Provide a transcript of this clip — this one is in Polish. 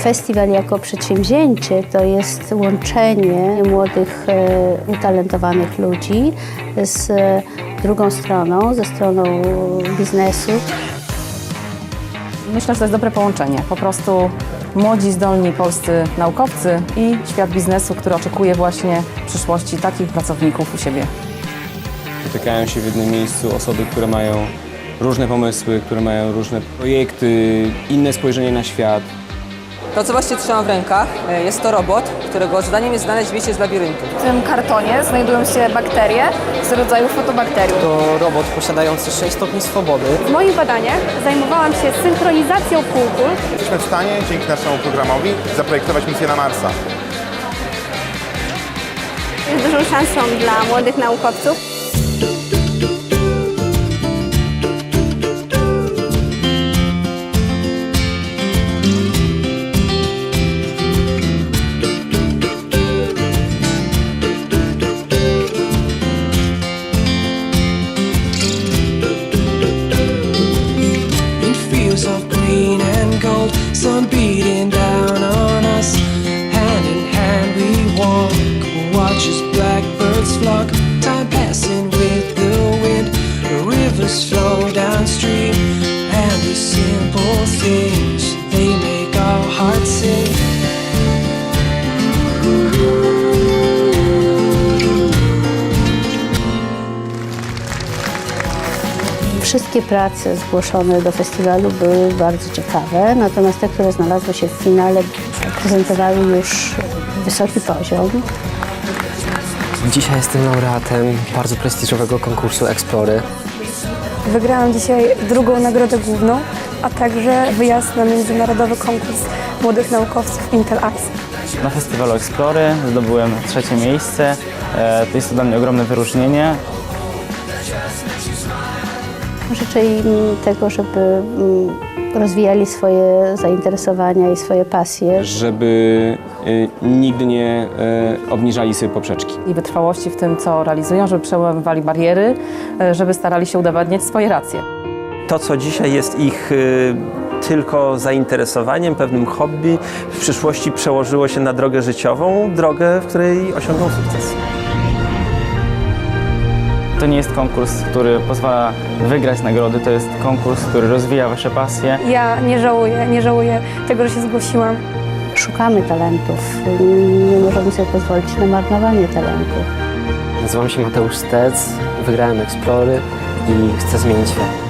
Festiwal jako przedsięwzięcie to jest łączenie młodych, e, utalentowanych ludzi z drugą stroną, ze stroną biznesu. Myślę, że to jest dobre połączenie. Po prostu młodzi, zdolni polscy naukowcy i świat biznesu, który oczekuje właśnie w przyszłości takich pracowników u siebie. Spotykają się w jednym miejscu osoby, które mają różne pomysły, które mają różne projekty, inne spojrzenie na świat. To, co właśnie trzymam w rękach, e, jest to robot, którego zadaniem jest znaleźć wyjście z labiryntu. W tym kartonie znajdują się bakterie z rodzaju fotobakteriów. To robot posiadający 6 stopni swobody. W moich badaniach zajmowałam się synchronizacją półkul Jesteśmy w stanie dzięki naszemu programowi zaprojektować misję na Marsa. jest dużą szansą dla młodych naukowców. Wszystkie prace zgłoszone do festiwalu były bardzo ciekawe, natomiast te, które znalazły się w finale, prezentowały już wysoki poziom. Dzisiaj jestem laureatem bardzo prestiżowego konkursu Explory. Wygrałam dzisiaj drugą nagrodę główną, a także wyjazd na międzynarodowy konkurs młodych naukowców Intel Ice. Na festiwalu Explory zdobyłem trzecie miejsce. E, To jest to dla mnie ogromne wyróżnienie. Życzę im tego, żeby mm, rozwijali swoje zainteresowania i swoje pasje. żeby y, nigdy nie y, obniżali sobie poprzeczki. I wytrwałości w tym, co realizują, żeby przełamywali bariery, e, żeby starali się udowadniać swoje racje. To, co dzisiaj jest ich y, tylko zainteresowaniem, pewnym hobby, w przyszłości przełożyło się na drogę życiową, drogę, w której osiągną sukces. To nie jest konkurs, który pozwala wygrać nagrody, to jest konkurs, który rozwija wasze pasje. Ja nie żałuję, nie żałuję tego, że się zgłosiłam. Szukamy talentów, nie możemy sobie pozwolić na marnowanie talentów. Nazywam się Mateusz Stec, wygrałem Explory i chcę zmienić świat.